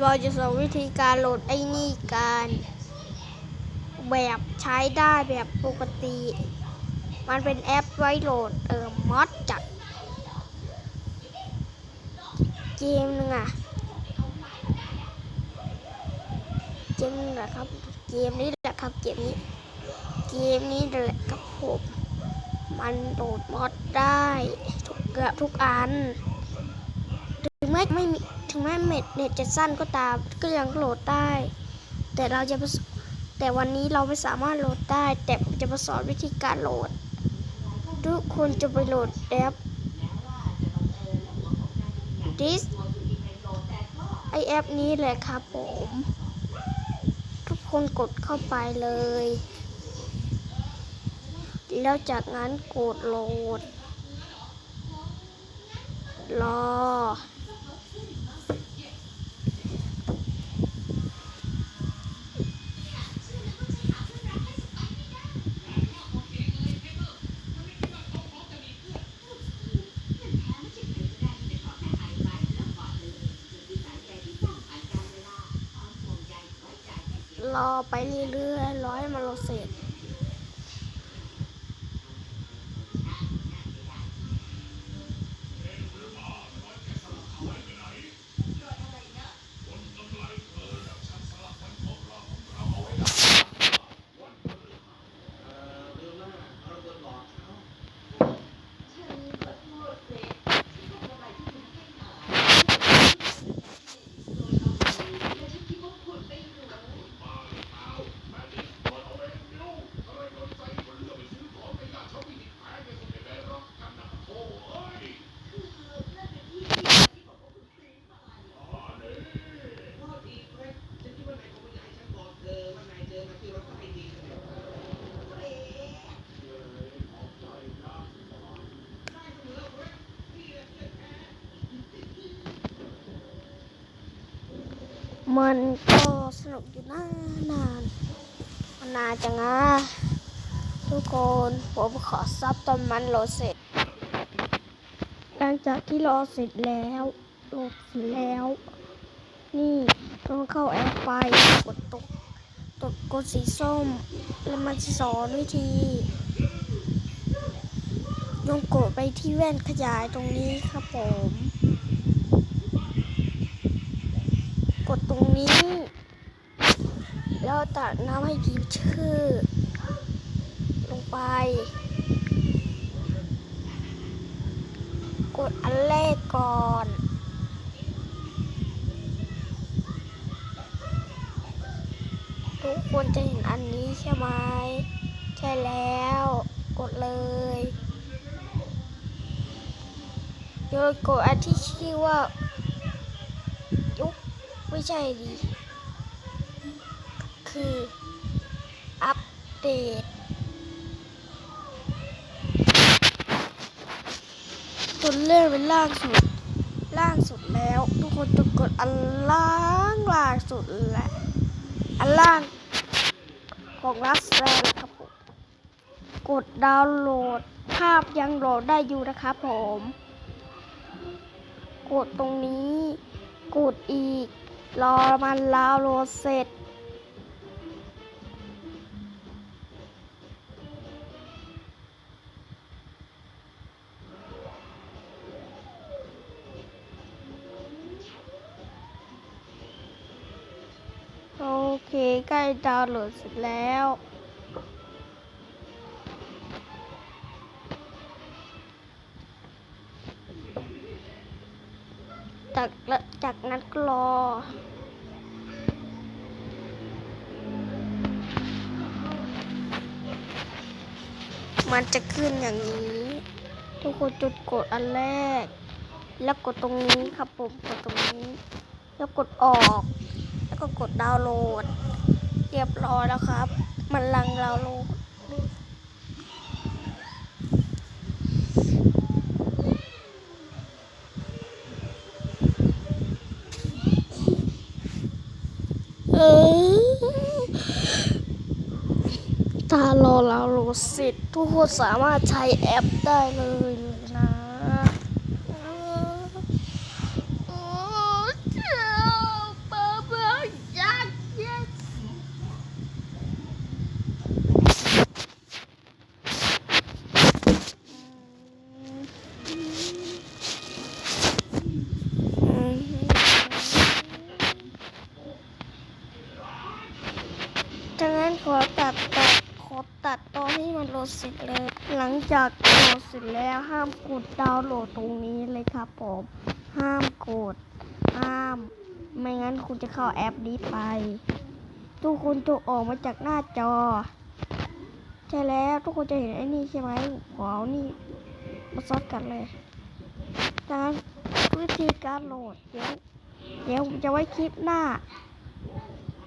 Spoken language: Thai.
เราจะสอนวิธีการโหลดไอ้นี่กันแบบใช้ได้แบบปกติ มันเป็นแอปไว้โหลดเอ่อมอดจากเกมหนึงอะเกมนึงนะครับ เกมนี้แหละครับ เกมนี้ เกมนี้แหละครับผมมันโหลดมอดได้ทุกเกือบทุกอันถึงแม้ไม่มี ถึงแม้เน็ตเน็ตจะสั้นก็ตามก็ยังโหลดได้ แต่เราจะแต่วันนี้เราไม่สามารถโหลดได้ แต่ผมจะมาสอนวิธีการโหลด ทุกคนจะไปโหลดแอป this ไอแอปนี้แหละครับผม ทุกคนกดเข้าไปเลย แล้วจากนั้นกดโหลด รอ รอไปเรื่อยๆรอให้มันเราเสร็จ มันก็สนุกอยู่นานานมันนานจังนะทุกคนผมขอซับตอนมันโหลดเสร็จ หลังจากที่รอเสร็จแล้วโหลดเสร็จแล้ว นี่ต้องเข้าแอปไปกดตกตกกดสีส้ม แล้วมันจะสอนวิธีลองกดไปที่แว่นขยายตรงนี้ครับผม กดตรงนี้ แล้วตัดน้ำให้พิมพ์ชื่อ ลงไป กดอันแรกก่อนทุกคนจะเห็นอันนี้ใช่ไหมใช่แล้ว กดเลยโยนกดอันที่ชื่อว่า ใช่ดิ คืออัปเดต จนเลื่อนเป็นล่างสุด ล่างสุดแล้ว ทุกคนจะกดอันล่างล่างสุดแหละอันล่างของรัสแรนครับผม กดดาวน์โหลดภาพยังโหลดได้อยู่นะครับผม กดตรงนี้ กดอีก รอมันดาวโหลดเสร็จ โอเค ใกล้ดาวน์โหลดเสร็จแล้ว จากจากนั้นกรอมันจะขึ้นอย่างนี้ ทุกคนจุดกดอันแรก แล้วกดตรงนี้ครับผมกดตรงนี้ แล้วกดออก แล้วก็กดดาวน์โหลด เรียบร้อยแล้วครับ มันลังดาวน์โหลด ถ้ารอเราโหลสิตทุกคนสามารถใช้แอปได้เลยนะดังนั้นขอตัดไป อเจ็บปะมันโหลดเสร็จแล้วหลังจากโหลดเสร็จแล้วห้ามกดดาวน์โหลดตรงนี้เลยครับผม ห้ามกด ห้าม ไม่งั้นคุณจะเข้าแอปนี้ไปทุกคนจะออกมาจากหน้าจอ ใช่แล้วทุกคนจะเห็นไอ้นี่ใช่ไหมขอเอานี่ มาซัดกันเลยดังนั้นวิธีการโหลดเดี๋ยวเดี๋ยวผมจะไว้คลิปหน้า